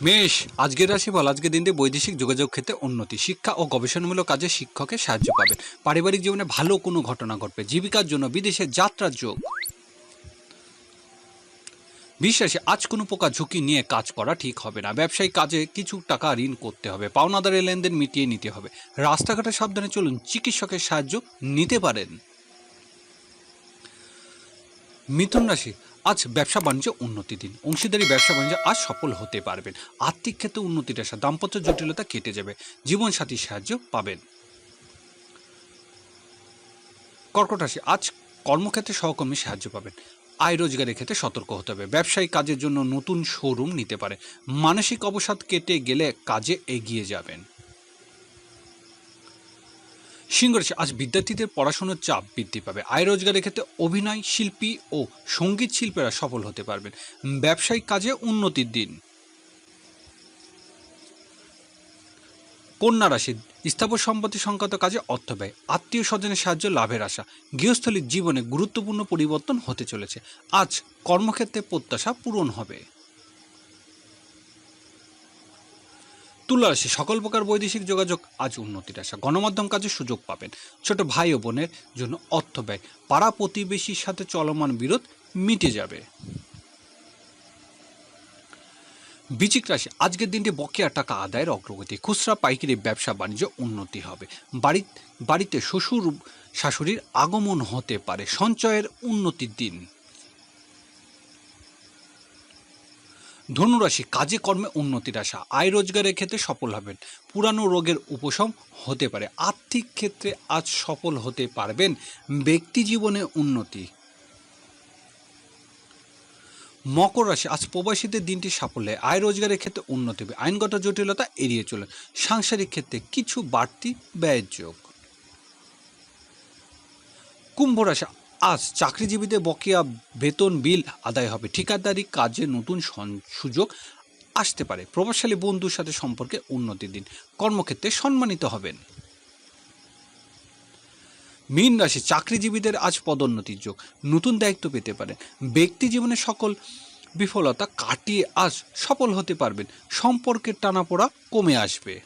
মেষ, আজকের রাশিফল আজকের দিনটি বৈদেশিক যোগাযোগ ক্ষেত্রে উন্নতি, শিক্ষা ও গবেষণামূলক কাজে শিক্ষকের সাহায্য পাবেন পারিবারিক জীবনে ভালো কোনো ঘটনা ঘটবে, জীবিকার জন্য বিদেশে যাত্রার যোগ। বিশ্বাসে আজ কোনো প্রকার ঝুঁকি নিয়ে কাজ করা ঠিক হবে না। ব্যবসায়িক কাজে কিছু টাকা ঋণ করতে হবে, পাওনাদারের লেনদেন মিটিয়ে নিতে হবে। রাস্তাঘাটে সাবধানে চলুন, চিকিৎসকের সাহায্য নিতে পারেন। মিথুন রাশি আজ ব্যবসা বাণিজ্য উন্নতি দিন। অংশীদারি ব্যবসা বাণিজ্য আজ সফল হতে পারবেন। আর্থিক ক্ষেত্রে উন্নতির আশা, দাম্পত্য জটিলতা কেটে যাবে। জীবনসাথীর সাহায্য পাবেন। কর্কট রাশি, আজ কর্মক্ষেত্রে সহকর্মী সাহায্য পাবেন। আয় রোজগারের ক্ষেত্রে সতর্ক হতে হবে। ব্যবসায়িক কাজের জন্য নতুন শোরুম নিতে পারে। মানসিক অবসাদ কেটে গেলে কাজে এগিয়ে যাবেন। সিংহ রাশি আজ বিদ্যার্থীদের পড়াশোনার চাপ বৃদ্ধি পাবে। আয় রোজগারের ক্ষেত্রে অভিনয়, শিল্পী ও সংগীত শিল্পীরা সফল হতে পারবেন। ব্যবসায়িক কাজে উন্নতির দিন। কন্যা রাশি, স্থাবর সম্পত্তি সংক্রান্ত কাজে অর্থ ব্যয়। আত্মীয় স্বজনের সাহায্য লাভের আশা। গৃহস্থলীর জীবনে গুরুত্বপূর্ণ পরিবর্তন হতে চলেছে। আজ কর্মক্ষেত্রে প্রত্যাশা পূরণ হবে। তুলা রাশি সকল প্রকার বৈদেশিক যোগাযোগ আজ উন্নতির আশা। গণমাধ্যম কাজে সুযোগ পাবেন। ছোট ভাই ও বোনের জন্য অর্থ ব্যয়। পাড়া প্রতিবেশীর সাথে চলমান বিরোধ মিটে যাবে। বিচিক রাশি, আজকের দিনটি বকেয়া টাকা আদায়ের অগ্রগতি। খুচরা পাইকারি ব্যবসা বাণিজ্য উন্নতি হবে। বাড়ি বাড়িতে শ্বশুর, শাশুড়ির আগমন হতে পারে। সঞ্চয়ের উন্নতির দিন। ধনুরাশি, কাজে কর্মে উন্নতির আশা। আয় রোজগারের ক্ষেত্রে সফল হবেন। পুরানো রোগের উপশম হতে পারে। আর্থিক ক্ষেত্রে আজ সফল হতে পারবেন ব্যক্তি জীবনে উন্নতি। মকর রাশি, আজ প্রবাসীদের দিনটি সাফল্যে। আয় রোজগারের ক্ষেত্রে উন্নতি হবে। আইনগত জটিলতা এড়িয়ে চলেন। সাংসারিক ক্ষেত্রে কিছু বাড়তি ব্যয়ের যোগ। কুম্ভ রাশি আজ চাকরিজীবীদের বকেয়া বেতন বিল আদায় হবে। ঠিকাদারি কাজে নতুন সুযোগ আসতে পারে। প্রভাবশালী বন্ধুর সাথে সম্পর্কে উন্নতি দিন। কর্মক্ষেত্রে সম্মানিত হবেন। মীন রাশি, চাকরিজীবীদের আজ পদোন্নতির যোগ। নতুন দায়িত্ব পেতে পারেন। ব্যক্তি জীবনে সকল বিফলতা কাটিয়ে আজ সফল হতে পারবেন। সম্পর্কের টানাপোড়া কমে আসবে।